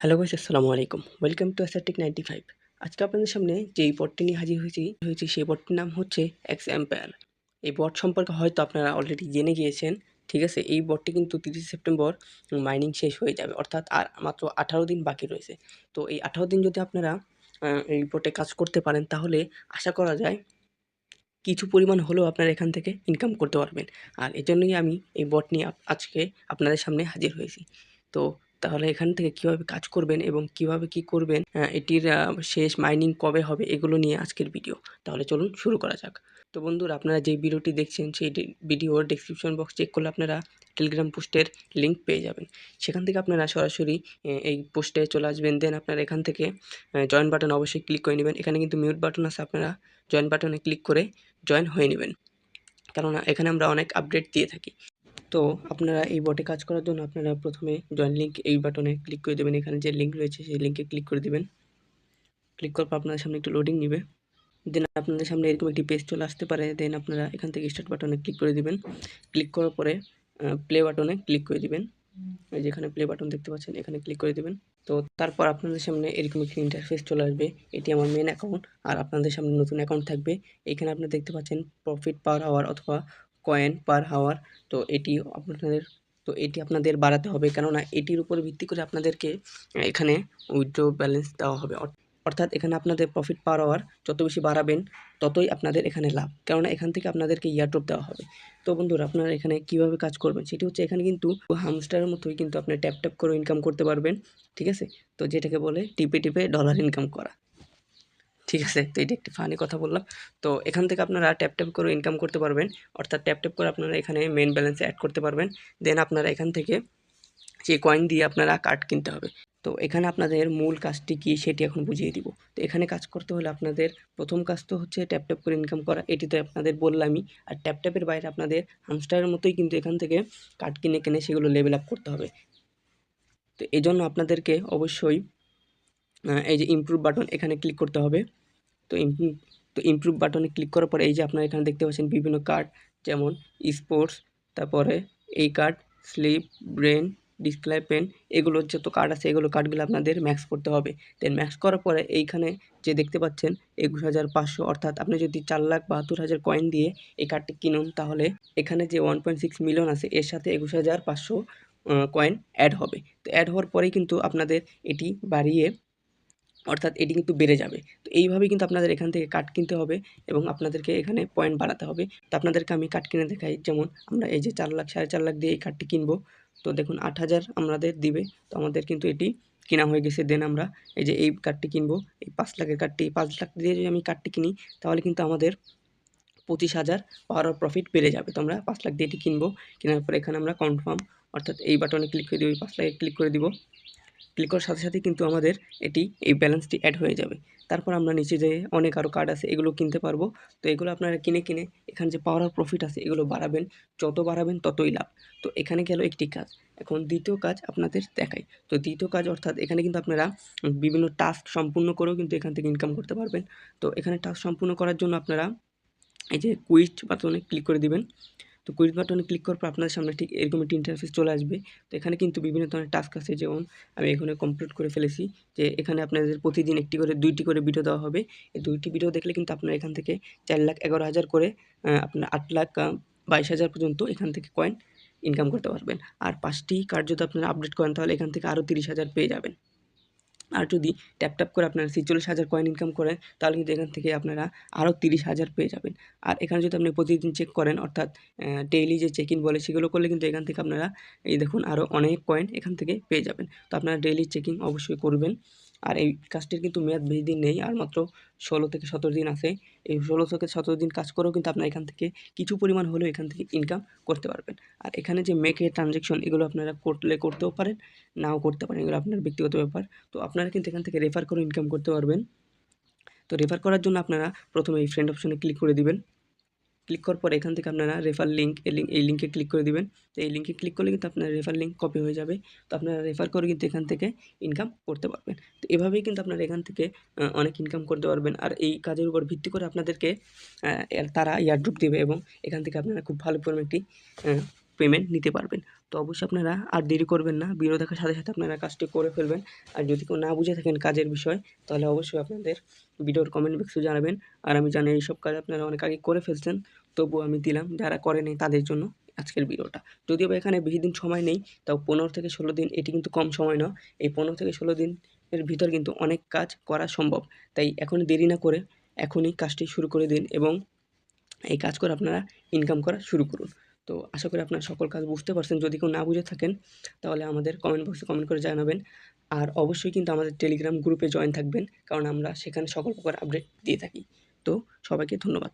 Hello guys আসসালামু আলাইকুম welcome to Asiatic ninety five আজকে আপনাদের সামনে যেই বটটি নিয়ে হাজির হয়েছি হয়েছি সেই বটটির নাম হচ্ছে এক্স এম্পায়ার এই বট সম্পর্কে হয়তো আপনারা অলরেডি জেনে গিয়েছেন, ঠিক আছে? এই বটটি কিন্তু তিরিশে সেপ্টেম্বর মাইনিং শেষ হয়ে যাবে, অর্থাৎ আর মাত্র আঠারো দিন বাকি রয়েছে। তো এই আঠারো দিন যদি আপনারা এই বটে কাজ করতে পারেন, তাহলে আশা করা যায় কিছু পরিমাণ হলেও আপনারা এখান থেকে ইনকাম করতে পারবেন। আর এজন্যই আমি এই বট নিয়ে আজকে আপনাদের সামনে হাজির হয়েছি। তো তাহলে এখান থেকে কীভাবে কাজ করবেন এবং কীভাবে কি করবেন এটির শেষ মাইনিং কবে হবে এগুলো নিয়ে আজকের ভিডিও। তাহলে চলুন শুরু করা যাক। তো বন্ধুরা, আপনারা যে ভিডিওটি দেখছেন, সেই ভিডিওর ডেসক্রিপশন বক্স চেক করলে আপনারা টেলিগ্রাম পোস্টের লিঙ্ক পেয়ে যাবেন। সেখান থেকে আপনারা সরাসরি এই পোস্টে চলে আসবেন। দেন আপনারা এখান থেকে জয়েন বাটন অবশ্যই ক্লিক করে নেবেন। এখানে কিন্তু মিউট বাটন আছে, আপনারা জয়েন বাটনে ক্লিক করে জয়েন হয়ে নেবেন। কেননা এখানে আমরা অনেক আপডেট দিয়ে থাকি। তো আপনারা এই বটে কাজ করার জন্য আপনারা প্রথমে জয়েন লিঙ্ক এই বাটনে ক্লিক করে দেবেন। এখানে যে লিঙ্ক রয়েছে, সেই লিঙ্কে ক্লিক করে দেবেন। ক্লিক করার পর আপনাদের সামনে একটু লোডিং নেবে। দেন আপনাদের সামনে এরকম একটি পেজ চলে আসতে পারে। দেন আপনারা এখান থেকে স্টার্ট বাটনে ক্লিক করে দেবেন। ক্লিক করার পরে প্লে বাটনে ক্লিক করে দেবেন। যেখানে প্লে বাটন দেখতে পাচ্ছেন, এখানে ক্লিক করে দিবেন। তো তারপর আপনাদের সামনে এরকম একটি ইন্টারফেস চলে আসবে। এটি আমার মেন অ্যাকাউন্ট আর আপনাদের সামনে নতুন অ্যাকাউন্ট থাকবে। এখানে আপনারা দেখতে পাচ্ছেন প্রফিট পার আওয়ার অথবা কয়েন পার হাওয়ার তো এটি আপনাদের, তো এটি আপনাদের বাড়াতে হবে। কেননা এটির উপর ভিত্তি করে আপনাদেরকে এখানে উইথড্র ব্যালেন্স দেওয়া হবে। অর- অর্থাৎ এখানে আপনাদের প্রফিট পার আওয়ার যত বেশি বাড়াবেন, ততই আপনাদের এখানে লাভ। কেননা এখান থেকে আপনাদেরকে ইয়ারড্রপ দেওয়া হবে। তো বন্ধুরা, আপনারা এখানে কীভাবে কাজ করবেন? সেটি হচ্ছে এখানে কিন্তু হামস্টারের মতোই কিন্তু আপনি ট্যাপ ট্যাপ করে ইনকাম করতে পারবেন, ঠিক আছে? তো যেটাকে বলে টিপে টিপে ডলার ইনকাম করা। ঠিক আছে, তো এটা একটি ফানি কথা বললাম। তো এখান থেকে আপনারা ট্যাপ ট্যাপ করে ইনকাম করতে পারবেন। অর্থাৎ ট্যাপ ট্যাপ করে আপনারা এখানে মেন ব্যালেন্সে অ্যাড করতে পারবেন। দেন আপনারা এখান থেকে যে কয়েন দিয়ে আপনারা কার্ড কিনতে হবে। তো এখানে আপনাদের মূল কাজটি কী সেটি এখন বুঝিয়ে দিব। তো এখানে কাজ করতে হলে আপনাদের প্রথম কাজ তো হচ্ছে ট্যাপ ট্যাপ করে ইনকাম করা। এটি তো আপনাদের বললামই। আর ট্যাপ ট্যাপের বাইরে আপনাদের হামস্টারের মতোই কিন্তু এখান থেকে কার্ড কিনে কিনে সেগুলো লেভেল আপ করতে হবে। তো এই জন্য আপনাদেরকে অবশ্যই এই যে ইমপ্রুভ বাটন এখানে ক্লিক করতে হবে। তো ইমপ্রুভ তো ইমপ্রুভ বাটনে ক্লিক করার পরে এই যে আপনারা এখানে দেখতে পাচ্ছেন বিভিন্ন কার্ড যেমন স্পোর্টস তারপরে এই card slip brain display pen এগুলো যত কার্ড আছে, এগুলো কার্ডগুলো আপনাদের ম্যাক্স করতে হবে। দেন ম্যাক্স করার পরে এইখানে যে দেখতে পাচ্ছেন একুশ হাজার পাঁচশো, অর্থাৎ আপনি যদি চার লাখ বাহাত্তর হাজার কয়েন দিয়ে এই কার্ডটি কিনুন, তাহলে এখানে যে ওয়ান পয়েন্ট সিক্স মিলিয়ন আছে, এর সাথে একুশ হাজার পাঁচশো কয়েন অ্যাড হবে। তো অ্যাড হওয়ার পরেই কিন্তু আপনাদের এটি বাড়িয়ে অর্থাৎ এটি কিন্তু বেড়ে যাবে। তো এইভাবেই কিন্তু আপনাদের এখান থেকে কাঠ কিনতে হবে এবং আপনাদেরকে এখানে পয়েন্ট বাড়াতে হবে। তো আপনাদেরকে আমি কাঠ কিনে দেখাই। যেমন আমরা এই যে চার লাখ, সাড়ে চার লাখ দিয়ে এই কাঠটি কিনবো। তো দেখুন, আট হাজার আমাদের দিবে। তো আমাদের কিন্তু এটি কেনা হয়ে গেছে। দেন আমরা এই যে এই কাঠটি কিনবো। এই পাঁচ লাখের কাঠটি, পাঁচ লাখ দিয়ে যদি আমি কাঠটি কিনি, তাহলে কিন্তু আমাদের পঁচিশ হাজার পাওয়ার প্রফিট বেড়ে যাবে। তো আমরা পাঁচ লাখ দিয়ে এটি কিনবো। কেনার পরে এখানে আমরা কনফার্ম, অর্থাৎ এই বাটনে ক্লিক করে দিব এই পাঁচ লাখে ক্লিক করে দিব। ক্লিক করার সাথে সাথে কিন্তু আমাদের এটি, এই ব্যালেন্সটি অ্যাড হয়ে যাবে। তারপর আমরা নিচে যে অনেক আরও কার্ড আছে, এগুলো কিনতে পারব। তো এগুলো আপনারা কিনে কিনে এখানে যে পাওয়ার প্রফিট আছে, এগুলো বাড়াবেন। যত বাড়াবেন ততই লাভ। তো এখানে গেল একটি কাজ। এখন দ্বিতীয় কাজ আপনাদের দেখাই। তো দ্বিতীয় কাজ অর্থাৎ এখানে কিন্তু আপনারা বিভিন্ন টাস্ক সম্পূর্ণ করেও কিন্তু এখান থেকে ইনকাম করতে পারবেন। তো এখানে টাস্ক সম্পূর্ণ করার জন্য আপনারা এই যে কুইজ বাটনে ক্লিক করে দিবেন। তো কুইজ বাটনে ক্লিক করার পর আপনাদের সামনে ঠিক এরকম একটি ইন্টারফেস চলে আসবে। তো এখানে কিন্তু বিভিন্ন ধরনের টাস্ক আছে, যেমন আমি এখানে কমপ্লিট করে ফেলেছি যে এখানে আপনাদের প্রতিদিন একটি করে, দুইটি করে ভিডিও দেওয়া হবে। এই দুইটি ভিডিও দেখলে কিন্তু আপনারা এখান থেকে চার লাখ এগারো হাজার করে আপনার আট লাখ বাইশ হাজার পর্যন্ত এখান থেকে কয়েন ইনকাম করতে পারবেন। আর পাঁচটি কার্ড যদি আপনারা আপডেট করেন তাহলে এখান থেকে আরও তিরিশ হাজার পেয়ে যাবেন। আর যদি ট্যাপ ট্যাপ করে আপনারা ছেচল্লিশ হাজার কয়েন ইনকাম করেন, তাহলে কিন্তু এখান থেকে আপনারা আরও তিরিশ হাজার পেয়ে যাবেন। আর এখানে যদি আপনি প্রতিদিন চেক করেন, অর্থাৎ ডেইলি যে চেক ইন বলে সেগুলো করলে কিন্তু এখান থেকে আপনারা এই দেখুন আরও অনেক কয়েন এখান থেকে পেয়ে যাবেন। তো আপনারা ডেইলি চেকিং অবশ্যই করবেন। আর এই কাজটির কিন্তু মেয়াদ বেশি দিন নেই, আর মাত্র ষোলো থেকে সতেরো দিন আছে। এই ষোলো থেকে সতেরো দিন কাজ করেও কিন্তু আপনারা এখান থেকে কিছু পরিমাণ হলেও এখান থেকে ইনকাম করতে পারবেন। আর এখানে যে মেক ট্রানজ্যাকশন এগুলো আপনারা করলে করতেও পারেন, নাও করতে পারেন, এগুলো আপনার ব্যক্তিগত ব্যাপার। তো আপনারা কিন্তু এখান থেকে রেফার করে ইনকাম করতে পারবেন। তো রেফার করার জন্য আপনারা প্রথমে এই ফ্রেন্ড অপশনে ক্লিক করে দিবেন। ক্লিক করার পর এখান থেকে আপনারা রেফার লিঙ্ক এই লিঙ্ক এই লিঙ্কে ক্লিক করে দিবেন। তো এই লিঙ্কে ক্লিক করলে কিন্তু আপনার রেফার লিঙ্ক কপি হয়ে যাবে। তো আপনারা রেফার করে কিন্তু এখান থেকে ইনকাম করতে পারবেন। তো এভাবেই কিন্তু আপনারা এখান থেকে অনেক ইনকাম করতে পারবেন। আর এই কাজের উপর ভিত্তি করে আপনাদেরকে তারা এয়ারড্রুপ দেবে এবং এখান থেকে আপনারা খুব ভালো পরিমাণ একটি পেমেন্ট নিতে পারবেন। তো অবশ্যই আপনারা আর দেরি করবেন না। ভিডিও দেখার সাথে সাথে আপনারা কাজটি করে ফেলবেন। আর যদি কেউ না বুঝে থাকেন কাজের বিষয়, তাহলে অবশ্যই আপনাদের ভিডিওর কমেন্ট বক্সে জানাবেন। আর আমি জানি এইসব কাজ আপনারা অনেক আগে করে ফেলছেন, তবুও আমি দিলাম যারা করেনি তাদের জন্য আজকের ভিডিওটা। যদিও এখানে বেশি দিন সময় নেই, তাও পনেরো থেকে ষোলো দিন এটি কিন্তু কম সময় নয়। এই পনেরো থেকে ষোলো দিনের ভিতর কিন্তু অনেক কাজ করা সম্ভব। তাই এখনই দেরি না করে এখনই কাজটি শুরু করে দিন এবং এই কাজ করে আপনারা ইনকাম করা শুরু করুন। তো আশা করি আপনার সকল কাজ বুঝতে পারছেন। যদি কেউ না বুঝে থাকেন, তাহলে আমাদের কমেন্ট বক্সে কমেন্ট করে জানাবেন। আর অবশ্যই কিন্তু আমাদের টেলিগ্রাম গ্রুপে জয়েন থাকবেন, কারণ আমরা সেখানে সকল প্রকার আপডেট দিয়ে থাকি। তো সবাইকে ধন্যবাদ।